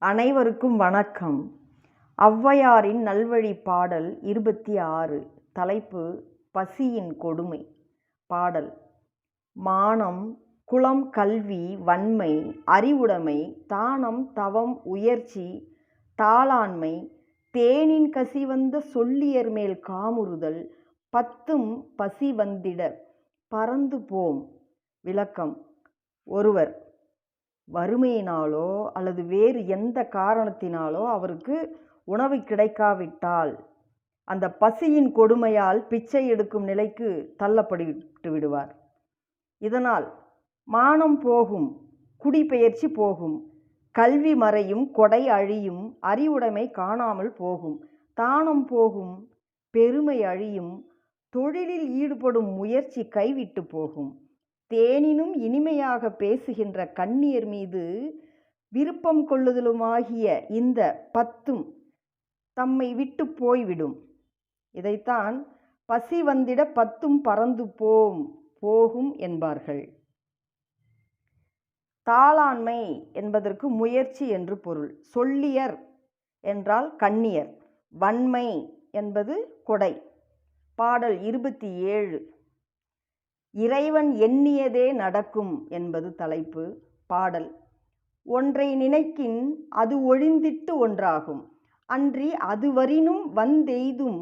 அனைவருக்கும் வணக்கம். ஔவையாரின் நல்வழி பாடல் இருபத்தி ஆறு தலைப்பு பசியின் கொடுமை. பாடல் மானம் குலம் கல்வி வன்மை அறிவுடைமை தானம் தவம் உயர்ச்சி தாளாண்மை தேனின் கசி வந்த சொல்லியர் மேல் காமுறுதல் பத்தும் பசி வந்திட பறந்து போம். விளக்கம் ஒருவர் வறுமையினாலோ அல்லது வேறு எந்த காரணத்தினாலோ அவருக்கு உணவு கிடைக்காவிட்டால் அந்த பசியின் கொடுமையால் பிச்சை எடுக்கும் நிலைக்கு தள்ளப்பட்டு விடுவார். இதனால் மானம் போகும் குடிபெயர்ச்சி போகும் கல்வி மறையும் கொடை அழியும் அறிவுடைமை காணாமல் போகும் தானம் போகும் பெருமை அழியும் தொழிலில் ஈடுபடும் முயற்சி கைவிட்டு போகும். தேனினும் இனிமையாக பேசுகின்ற கண்ணியர் மீது விருப்பம் கொள்ளுதலுமாகிய இந்த பத்தும் தம்மை விட்டு போய்விடும். இதைத்தான் பசி வந்திட பத்தும் பறந்து போம் போகும் என்பார்கள். தாளாண்மை என்பதற்கு முயற்சி என்று பொருள். சொல்லியர் என்றால் கண்ணியர் வன்மை என்பது கொடை. பாடல் இருபத்தி ஏழு. இறைவன் எண்ணியதே நடக்கும் என்பது தலைப்பு பாடல். ஒன்றை நினைக்கின் அது ஒழிந்திட்டு ஒன்றாகும். அன்றி அதுவரினும் வந்தெய்தும்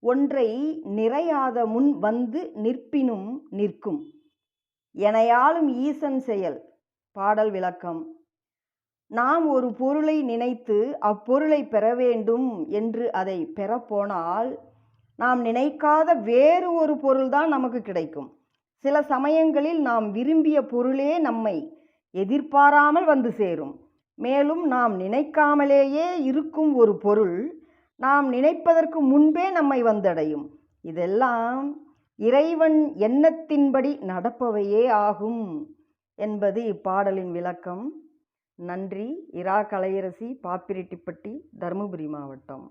ஒன்றை நிறையாத முன் வந்து நிற்பினும் நிற்கும். எனையாலும் ஈசன் செயல் பாடல் விளக்கம். நாம் ஒரு பொருளை நினைத்து அப்பொருளை பெற வேண்டும் என்று அதை பெறப்போனால் நாம் நினைக்காத வேறு ஒரு பொருள்தான் நமக்கு கிடைக்கும். சில சமயங்களில் நாம் விரும்பிய பொருளே நம்மை எதிர்பாராமல் வந்து சேரும். மேலும் நாம் நினைக்காமலேயே இருக்கும் ஒரு பொருள் நாம் நினைப்பதற்கு முன்பே நம்மை வந்தடையும். இதெல்லாம் இறைவன் எண்ணத்தின்படி நடப்பவையே ஆகும் என்பது இப்பாடலின் விளக்கம். நன்றி. இரா கலையரசி பாப்பிரெட்டிப்பட்டி தருமபுரி மாவட்டம்.